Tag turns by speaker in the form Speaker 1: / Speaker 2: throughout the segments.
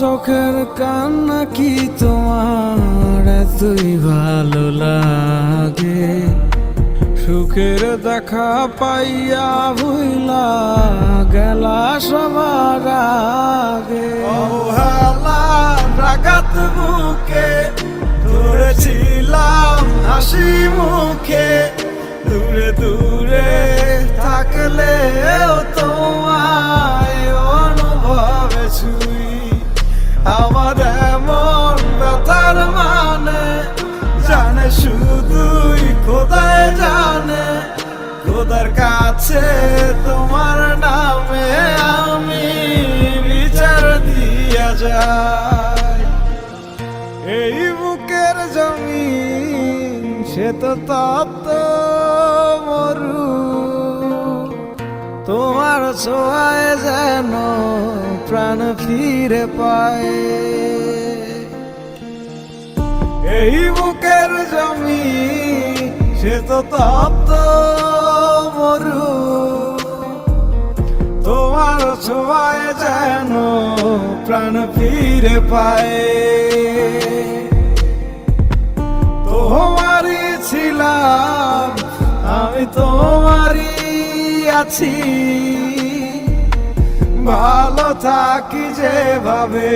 Speaker 1: চোখের কান্না কি তোমার? এতই ভালো লাগে। সুখের দেখা পাইয়া ভুইলা গেলা সবার আগে।
Speaker 2: রাগাত মুখে ধরেছিলাম হাসি মুখে। দূরে দূরে আমার এমন ব্যথার মানে জানে শুধুই খোদায় জানে। খোদার কাছে তোমার নামে আমি বিচার দিয়া যাই। এই বুকের জমিন, সে তো তপ্ত মরু। তোমার ছোঁয়ায় যেন প্রাণ ফিরে পায়। এই বুকের জমি, সে তো তপ্ত মরু। তোমার ছোঁয়ায় যেন প্রাণ ফিরে পায়। তোমারই ছিলাম, আমি তোমারই আছি। ভালো থাকি যেভাবে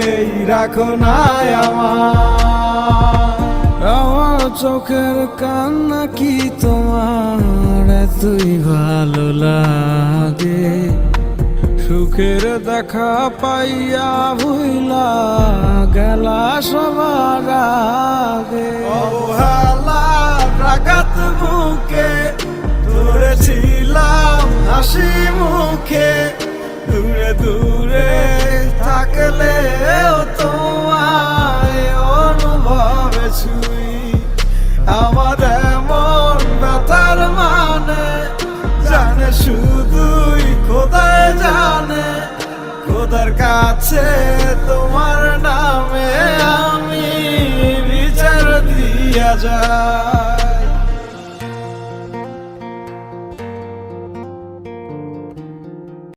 Speaker 2: রাখো না আমার।
Speaker 1: আমার চোখের কান্না কি তোমার? তুই ভালো লাগে। সুখের দেখা পাইয়া ভুইলা গেলা সবার আগে।
Speaker 2: রাগাত মুখে ধরেছিলাম হাসি মুখে। দূরে দূরে থাকলে তোমায় অনুভবে ছুই। আমার এমন ব্যথার মানে জানে শুধুই খোদায় জানে। খোদার কাছে তোমার নামে আমি বিচার দিয়া যা